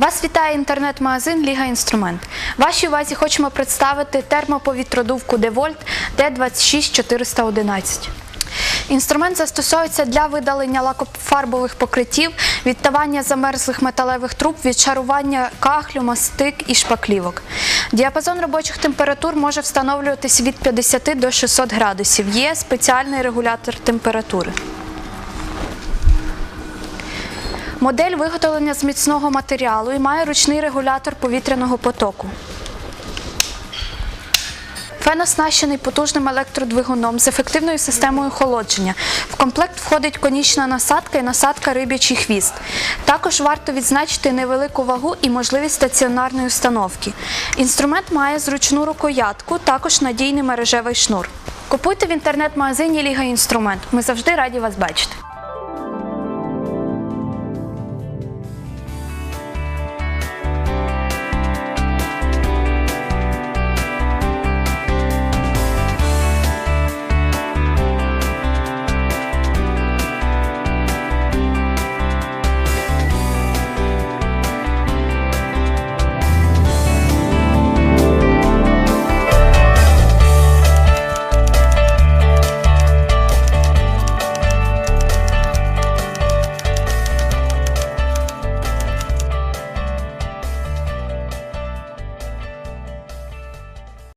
Вас вітає інтернет-магазин Ліга Інструмент. Вашій увазі хочемо представити термоповітродувку DeWalt D26411. Інструмент застосовується для видалення лакофарбових покриттів, відтавання замерзлих металевих труб, відшарування кахлю, мастик і шпаклівок. Діапазон робочих температур може встановлюватися від 50 до 600 градусів. Є спеціальний регулятор температури. Модель виготовлена з міцного матеріалу і має ручний регулятор повітряного потоку. Фен оснащений потужним електродвигуном з ефективною системою охолодження. В комплект входить конічна насадка і насадка риб'ячий хвіст. Також варто відзначити невелику вагу і можливість стаціонарної установки. Інструмент має зручну рукоятку, також надійний мережевий шнур. Купуйте в інтернет-магазині Ліга Інструмент. Ми завжди раді вас бачити.